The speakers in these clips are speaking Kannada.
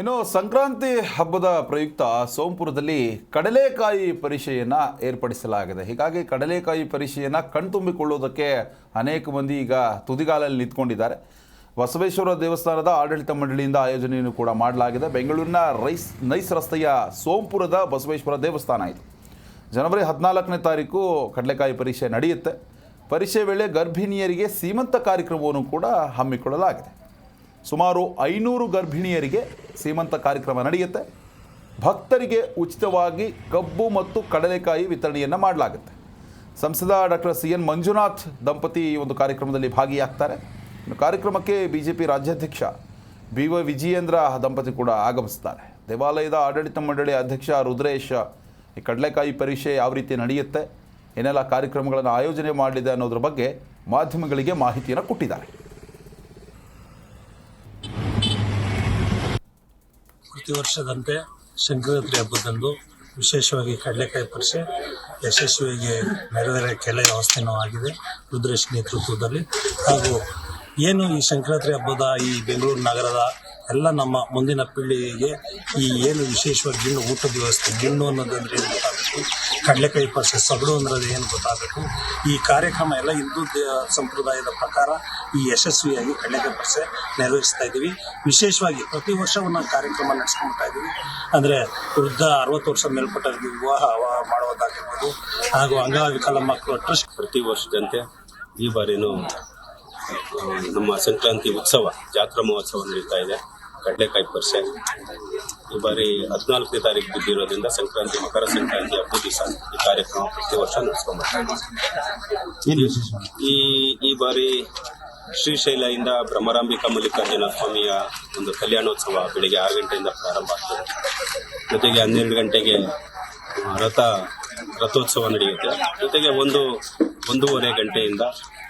ಇನ್ನು ಸಂಕ್ರಾಂತಿ ಹಬ್ಬದ ಪ್ರಯುಕ್ತ ಸೋಂಪುರದಲ್ಲಿ ಕಡಲೆಕಾಯಿ ಪರಿಷೆಯನ್ನು ಏರ್ಪಡಿಸಲಾಗಿದೆ. ಹೀಗಾಗಿ ಕಡಲೆಕಾಯಿ ಪರಿಷೆಯನ್ನು ಕಣ್ತುಂಬಿಕೊಳ್ಳುವುದಕ್ಕೆ ಅನೇಕ ಮಂದಿ ಈಗ ತುದಿಗಾಲಲ್ಲಿ ನಿಂತ್ಕೊಂಡಿದ್ದಾರೆ. ಬಸವೇಶ್ವರ ದೇವಸ್ಥಾನದ ಆಡಳಿತ ಮಂಡಳಿಯಿಂದ ಆಯೋಜನೆಯನ್ನು ಕೂಡ ಮಾಡಲಾಗಿದೆ. ಬೆಂಗಳೂರಿನ ರೈಸ್, ನೈಸ್ ರಸ್ತೆಯ ಸೋಂಪುರದ ಬಸವೇಶ್ವರ ದೇವಸ್ಥಾನ ಇದು. ಜನವರಿ ಹದಿನಾಲ್ಕನೇ ತಾರೀಕು ಕಡಲೆಕಾಯಿ ಪರೀಕ್ಷೆ ನಡೆಯುತ್ತೆ. ಪರೀಕ್ಷೆ ವೇಳೆ ಗರ್ಭಿಣಿಯರಿಗೆ ಸೀಮಂತ ಕಾರ್ಯಕ್ರಮವನ್ನು ಕೂಡ ಹಮ್ಮಿಕೊಳ್ಳಲಾಗಿದೆ. ಸುಮಾರು ಐನೂರು ಗರ್ಭಿಣಿಯರಿಗೆ ಸೀಮಂತ ಕಾರ್ಯಕ್ರಮ ನಡೆಯುತ್ತೆ. ಭಕ್ತರಿಗೆ ಉಚಿತವಾಗಿ ಕಬ್ಬು ಮತ್ತು ಕಡಲೆಕಾಯಿ ವಿತರಣೆಯನ್ನು ಮಾಡಲಾಗುತ್ತೆ. ಸಂಸದ ಡಾಕ್ಟರ್ ಸಿ ಎನ್ ಮಂಜುನಾಥ್ ದಂಪತಿ ಈ ಒಂದು ಕಾರ್ಯಕ್ರಮದಲ್ಲಿ ಭಾಗಿಯಾಗ್ತಾರೆ. ಕಾರ್ಯಕ್ರಮಕ್ಕೆ ಬಿ ಜೆ ಪಿ ರಾಜ್ಯಾಧ್ಯಕ್ಷ ಬಿ ವೈ ವಿಜಯೇಂದ್ರ ದಂಪತಿ ಕೂಡ ಆಗಮಿಸ್ತಾರೆ. ದೇವಾಲಯದ ಆಡಳಿತ ಮಂಡಳಿ ಅಧ್ಯಕ್ಷ ರುದ್ರೇಶ್, ಈ ಕಡಲೆಕಾಯಿ ಪರೀಕ್ಷೆ ಯಾವ ರೀತಿ ನಡೆಯುತ್ತೆ, ಏನೆಲ್ಲ ಕಾರ್ಯಕ್ರಮಗಳನ್ನು ಆಯೋಜನೆ ಮಾಡಲಿದೆ ಅನ್ನೋದ್ರ ಬಗ್ಗೆ ಮಾಧ್ಯಮಗಳಿಗೆ ಮಾಹಿತಿಯನ್ನು ಕೊಟ್ಟಿದ್ದಾರೆ. ಪ್ರತಿ ವರ್ಷದಂತೆ ಸಂಕ್ರಾಂತಿ ಹಬ್ಬದಂದು ವಿಶೇಷವಾಗಿ ಕಡಲೆಕಾಯಿ ಪರಿಷೆ ಯಶಸ್ವಿಯಾಗಿ ನೆರವೇರ ಕೆಲ ವ್ಯವಸ್ಥೆನೂ ಆಗಿದೆ ರುದ್ರೇಶ್ ನೇತೃತ್ವದಲ್ಲಿ. ಹಾಗೂ ಏನು ಈ ಸಂಕ್ರಾಂತಿ ಹಬ್ಬದ, ಈ ಬೆಂಗಳೂರು ನಗರದ ಎಲ್ಲ ನಮ್ಮ ಮುಂದಿನ ಪೀಳಿಗೆಗೆ ಈ ಏನು ವಿಶೇಷವಾಗಿ ಗಿಣ್ಣು ಊಟದ ವ್ಯವಸ್ಥೆ, ಗಿಣ್ಣು ಅನ್ನೋದಂದ್ರೆ ಗೊತ್ತಾಗಬೇಕು ಕಡಲೆಕಾಯಿ ಪಕ್ಷ ಸಗಡು ಅನ್ನೋದು ಏನು ಗೊತ್ತಾಗಬೇಕು. ಈ ಕಾರ್ಯಕ್ರಮ ಎಲ್ಲ ಹಿಂದೂ ಸಂಪ್ರದಾಯದ ಪ್ರಕಾರ ಈ ಯಶಸ್ವಿಯಾಗಿ ಕಡಲೆಕಾಯಿ ಪಕ್ಷ ನೆರವೇರಿಸ್ತಾ ಇದ್ದೀವಿ. ವಿಶೇಷವಾಗಿ ಪ್ರತಿ ವರ್ಷವೂ ನಾವು ಕಾರ್ಯಕ್ರಮ ನಡೆಸ್ಕೊಳ್ತಾ ಇದ್ದೀವಿ. ಅಂದರೆ ವೃದ್ಧ ಅರವತ್ತು ವರ್ಷ ಮೇಲ್ಪಟ್ಟವರಿಗೆ ವಿವಾಹ ಮಾಡೋದಾಗಿರ್ಬೋದು ಹಾಗೂ ಅಂಗವಿಕಲ ಮಕ್ಕಳು ಟ್ರಸ್ಟ್ ಪ್ರತಿ ವರ್ಷದಂತೆ ಈ ಬಾರಿನೂ ನಮ್ಮ ಸಂಕ್ರಾಂತಿ ಉತ್ಸವ, ಜಾತ್ರಾ ಮಹೋತ್ಸವ ನಡೀತಾ ಇದೆ. ಕಡಲೆಕಾಯಿ ಪರಿಷೆ ಈ ಬಾರಿ ಹದಿನಾಲ್ಕನೇ ತಾರೀಕು ಬಿದ್ದಿರೋದ್ರಿಂದ ಸಂಕ್ರಾಂತಿ ಮಕರ ಸಂಕ್ರಾಂತಿ ಹಬ್ಬದ ದಿವಸ ಈ ಕಾರ್ಯಕ್ರಮ ಪ್ರತಿ ವರ್ಷ ನಡೆಸ್ಕೊಂಡ್ಬರ್ತಾ. ಈ ಈ ಬಾರಿ ಶ್ರೀಶೈಲದಿಂದ ಭ್ರಮರಾಂಬಿಕಾ ಮಲ್ಲಿಕಾರ್ಜುನ ಸ್ವಾಮಿಯ ಒಂದು ಕಲ್ಯಾಣೋತ್ಸವ ಬೆಳಿಗ್ಗೆ ಆರು ಗಂಟೆಯಿಂದ ಪ್ರಾರಂಭ ಆಗ್ತದೆ. ಜೊತೆಗೆ ಹನ್ನೆರಡು ಗಂಟೆಗೆ ರಥ ರಥೋತ್ಸವ ನಡೆಯುತ್ತೆ. ಜೊತೆಗೆ ಒಂದು ಒಂದೂವರೆ ಗಂಟೆಯಿಂದ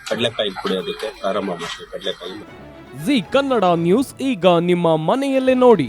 ಕಡಲೆಕಾಯಿ ಕುಡಿಯೋದಕ್ಕೆ ಪ್ರಾರಂಭ ಮಾಡ್ತೀವಿ ಕಡಲೆಕಾಯಿ. ಜಿ ಕನ್ನಡ ನ್ಯೂಸ್ ಈಗ ನಿಮ್ಮ ಮನೆಯಲ್ಲೇ ನೋಡಿ.